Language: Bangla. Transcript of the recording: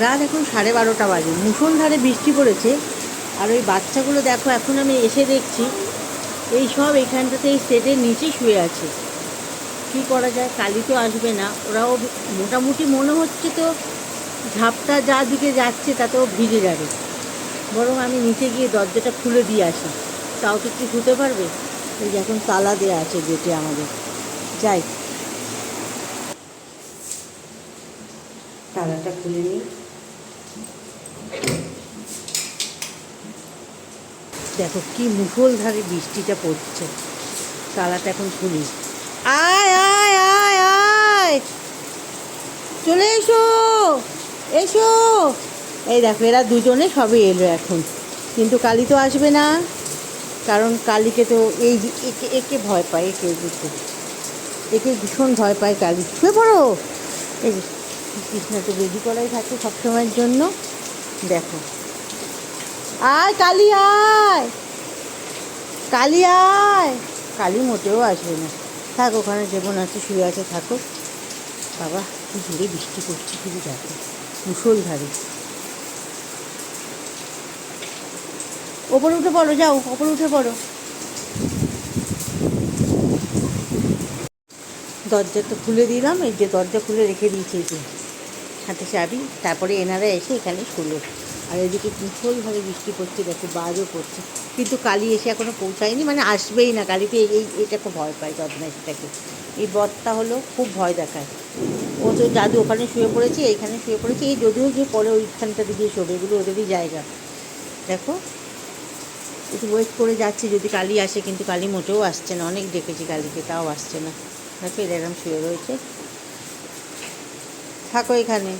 রাত এখন সাড়ে বারোটা বাজে। মুষলধারে বৃষ্টি পড়েছে। আর ওই বাচ্চাগুলো দেখো, এখন আমি এসে দেখছি, এই সব এখানটাতে এই সেটের নিচে শুয়ে আছে। কী করা যায়? কালি তো আসবে না। ওরাও মোটামুটি মনে হচ্ছে তো ঝাপটা যা দিকে যাচ্ছে তাতেও ভিজে যাবে। বরং আমি নিচে গিয়ে দরজাটা খুলে দিয়ে আসি। তাও তো কি শুতে পারবে? এই যে এখন তালা দেওয়া আছে গেটে আমাদের। যাই। তালাটা খুলে নিই। দেখো কি মুষলধারে বৃষ্টিটা পড়ছে। তালাটা এখন খুলি। আয় আয় আয় আয়! চলে এসো এসো! এই দেখো, এরা দুজনে সবে এলো এখন। কিন্তু কালি তো আসবে না, কারণ কালীকে তো এই একে একে ভয় পায়, একে একে একে ভীষণ ভয় পায় কালী। শুয়ে পড়ো! এই কৃষ্ণা তো রেডি করাই থাকে সবসময়ের জন্য। দেখো। আয়, কালি আয়। কালি আয়। কালী মোটেও আসবে না। থাক, ওখানে যেমন আছে, শুয়ে আছে, থাকো। বাবা, কি জোরে বৃষ্টি পড়ছে শুধু দেখো। মুসলধারে ওপরে উঠে পড়ো, যাও, ওপরে উঠে পড়ো। দরজা তো খুলে দিলাম, এই যে দরজা খুলে রেখে দিয়েছি যে। হাতে চাবি, তারপরে এনারা এসে এখানে শুলো। আর এদিকে ভীষণভাবে বৃষ্টি পড়ছে, দেখো বাজও পড়ছে। কিন্তু কালি এসে এখনও পৌঁছায়নি মানে আসবেই না, কালিতে এই এটা খুব ভয় পায় বদমাইশটাকে এই বদটা হলো খুব ভয় দেখায়। ও তো জাদু ওখানে শুয়ে পড়েছে, এইখানে শুয়ে পড়েছে, এই যদিও গিয়ে পরে ওইখানটাতে গিয়ে শোবে, এগুলো ওদেরই জায়গা। দেখো, একটু ওয়েট করে যাচ্ছি, যদি কালি আসে, কিন্তু কালি মোটেও আসছে না, অনেক ডেকেছি কালিকে, তাও আসছে না। দেখো এরা এরকম শুয়ে রয়েছে। থাকো এখানে।